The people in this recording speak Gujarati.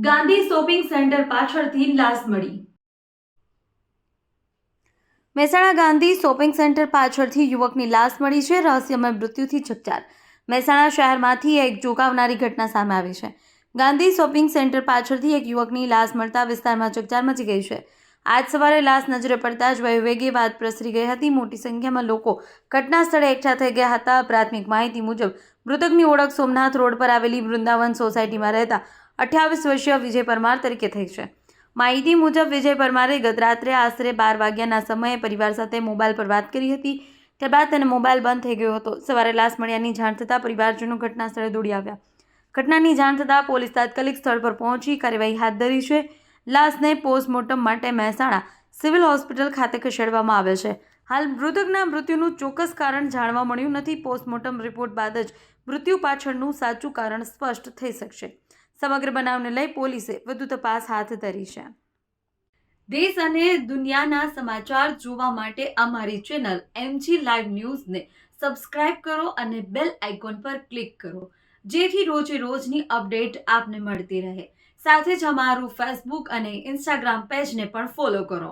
ગાંધી શોપિંગ સેન્ટર પાછળથી લાશ મળી. મહેસાણા ગાંધી શોપિંગ સેન્ટર પાછળથી યુવકની લાશ મળી છે. રહસ્યમય મૃત્યુથી ચકચાર. મહેસાણા શહેરમાંથી એક ચોંકાવનારી ઘટના સામે આવી છે. ગાંધી શોપિંગ સેન્ટર પાછળથી એક યુવકની લાશ મળતા વિસ્તારમાં ચકચાર મચી ગઈ છે. આજ સવારે લાશ નજરે પડતા જ વયોવેગે વાત પ્રસરી ગઈ હતી. મોટી સંખ્યામાં લોકો ઘટના સ્થળે એકઠા થઈ ગયા હતા. પ્રાથમિક માહિતી મુજબ મૃતકની ઓળખ સોમનાથ રોડ પર આવેલી વૃંદાવન સોસાયટીમાં રહેતા અઠ્યાવીસ વર્ષીય વિજય પરમાર તરીકે થઈ છે. માહિતી મુજબ વિજય પરમારે ગત રાત્રે આશરે બાર વાગ્યાના સમયે પરિવાર સાથે મોબાઈલ પર વાત કરી હતી. ત્યારબાદ તેને મોબાઈલ બંધ થઈ ગયો હતો. સવારે લાશ મળ્યાની જાણ થતાં પરિવારજનો ઘટના સ્થળે દોડી આવ્યા. ઘટનાની જાણ થતાં પોલીસ તાત્કાલિક સ્થળ પર પહોંચી કાર્યવાહી હાથ ધરી છે. લાશને પોસ્ટમોર્ટમ માટે મહેસાણા સિવિલ હોસ્પિટલ ખાતે ખસેડવામાં આવે છે. હાલ મૃતકના મૃત્યુનું ચોક્કસ કારણ જાણવા મળ્યું નથી. પોસ્ટમોર્ટમ રિપોર્ટ બાદ જ મૃત્યુ પાછળનું સાચું કારણ સ્પષ્ટ થઈ શકશે. સમગ્ર બનાવને લઈ પોલીસે વધુ તપાસ હાથ ધરી છે. દેશ અને દુનિયાના સમાચાર જોવા માટે અમારી ચેનલ એમજી લાઈવ ન્યૂઝને સબસ્ક્રાઇબ કરો અને બેલ આઇકોન પર ક્લિક કરો. જેથી રોજે રોજની અપડેટ આપને મળતી રહે. સાથે જ અમારું ફેસબુક અને ઇન્સ્ટાગ્રામ પેજને પણ ફોલો કરો.